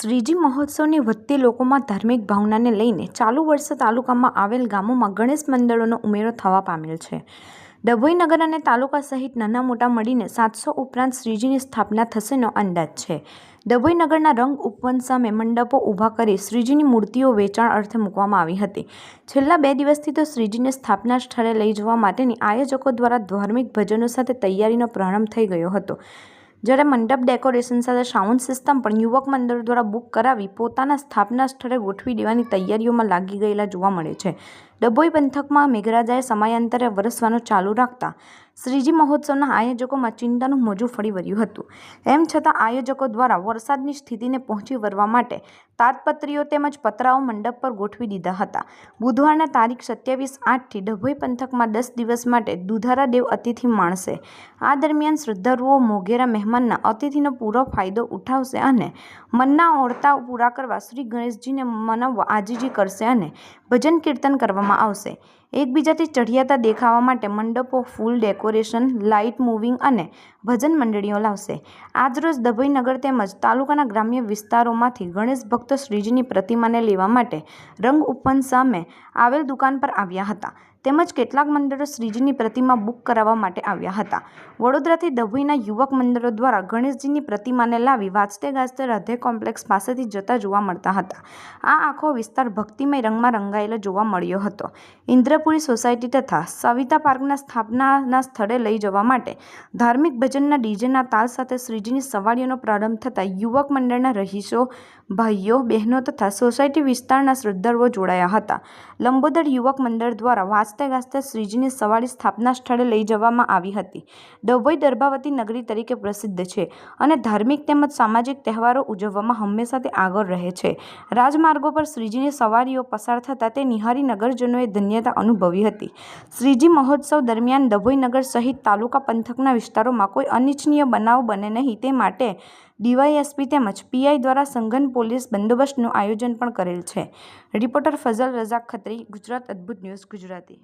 શ્રીજી મહોત્સવની વધતી લોકોમાં ધાર્મિક ભાવનાને લઈને ચાલુ વર્ષે તાલુકામાં આવેલ ગામોમાં ગણેશ મંડળોનો ઉમેરો થવા પામેલ છે. ડભોઈ નગર અને તાલુકા સહિત નાના મોટા મળીને સાતસો ઉપરાંત શ્રીજીની સ્થાપના થશેનો અંદાજ છે. ડભોઈ નગરના રંગ ઉપવન સામે મંડપો ઊભા કરી શ્રીજીની મૂર્તિઓ વેચાણ અર્થે મૂકવામાં આવી હતી. છેલ્લા બે દિવસથી તો શ્રીજીને સ્થાપના સ્થળે લઈ જવા માટેની આયોજકો દ્વારા ધાર્મિક ભજનો સાથે તૈયારીનો પ્રારંભ થઈ ગયો હતો. જ્યારે મંડપ ડેકોરેશન સાથે સાઉન્ડ સિસ્ટમ પણ યુવક મંડળ દ્વારા બુક કરાવી પોતાના સ્થાપના સ્થળે ગોઠવી દેવાની તૈયારીઓમાં લાગી ગયેલા જોવા મળે છે. ડભોઈ પંથકમાં મેઘરાજાએ સમયાંતરે વરસવાનું ચાલુ રાખતા શ્રીજી મહોત્સવના આયોજકોમાં ચિંતાનું મોજું ફરી વળ્યું હતું. એમ છતાં આયોજકો દ્વારા વરસાદની સ્થિતિને પહોંચી વળવા માટે તાતપત્રીઓ તેમજ પતરાઓ મંડપ પર ગોઠવી દીધા હતા. બુધવારના તારીખ સત્યાવીસ આઠથી ડભોઈ પંથકમાં દસ દિવસ માટે દુધારા દેવ અતિથિ માણશે. આ દરમિયાન શ્રદ્ધાળુઓ મોઘેરા મહેમાનના અતિથિનો પૂરો ફાયદો ઉઠાવશે અને મનના ઓરતા પૂરા કરવા શ્રી ગણેશજીને મનાવવા આજીજી કરશે અને ભજન કીર્તન કરવામાં આવશે. એકબીજાથી ચઢિયાતા દેખાવા માટે મંડપો, ફૂલ ડેકોરેશન, લાઇટ મૂવિંગ અને ભજન મંડળીઓ લાવશે. આજરોજ દભઈનગર તેમજ તાલુકાના ગ્રામ્ય વિસ્તારોમાંથી ગણેશ ભક્તો શ્રીજીની પ્રતિમાને લેવા માટે રંગ ઉપવન સામે આવેલ દુકાન પર આવ્યા હતા. તેમજ કેટલાક મંડળો શ્રીજીની પ્રતિમા બુક કરાવવા માટે આવ્યા હતા. વડોદરાથી ડભોઈના યુવક મંડળો દ્વારા ગણેશજીની પ્રતિમાને લાવી વાજતે ગાજતે રાધે કોમ્પ્લેક્સ પાસેથી જતા જોવા મળતા હતા. આ આખો વિસ્તાર ભક્તિમય રંગમાં રંગાયેલો જોવા મળ્યો હતો. ઇન્દ્રપુરી સોસાયટી તથા સવિતા પાર્કના સ્થાપનાના સ્થળે લઈ જવા માટે ધાર્મિક ભજનના ડીજેના તાલ સાથે શ્રીજીની સવારીઓનો પ્રારંભ થતાં યુવક મંડળના રહીશો, ભાઈઓ, બહેનો તથા સોસાયટી વિસ્તારના શ્રદ્ધાળુઓ જોડાયા હતા. લંબોદર યુવક મંડળ દ્વારા વાજતે ગાજતે શ્રીજીની સવારી સ્થાપના સ્થળે લઈ જવામાં આવી હતી. ડભોઈ દર્ભાવતી નગરી તરીકે પ્રસિદ્ધ છે અને ધાર્મિક તેમજ સામાજિક તહેવારો ઉજવવામાં હંમેશા તે આગળ રહે છે. રાજમાર્ગો પર શ્રીજીની સવારીઓ પસાર થતાં તે નિહારી નગરજનોએ ધન્યતા અનુભવી હતી. શ્રીજી મહોત્સવ દરમિયાન ડભોઈ નગર સહિત તાલુકા પંથકના વિસ્તારોમાં કોઈ અનિચ્છનીય બનાવ બને નહીં તે માટે ડીવાયએસપી તેમજ પીઆઈ દ્વારા સંઘન પોલીસ બંદોબસ્તનું આયોજન પણ કરેલ છે. રિપોર્ટર ફઝલ રઝાક ખત્રી, ગુજરાત અદ્ભુત ન્યૂઝ, ગુજરાતી.